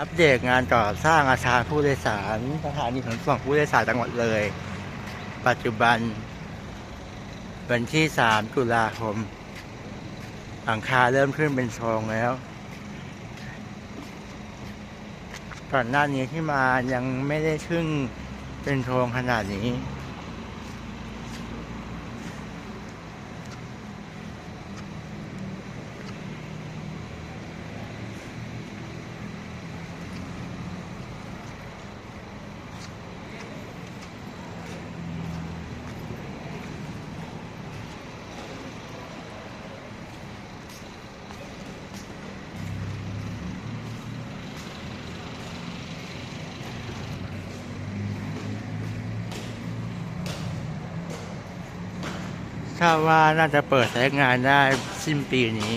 อัปเดตงานก่อสร้างอาคารผู้โดยสารสถานีขนส่งผู้โดยสารจังหวัดเลย ปัจจุบัน วันที่ 3 ตุลาคมหลังคาเริ่มขึ้นเป็นทรงแล้ว ก่อนหน้านี้ที่มายังไม่ได้ขึ้นเป็นโทรงขนาดนี้ ถ้าว่าน่าจะเปิดใช้งานได้สิ้นปีนี้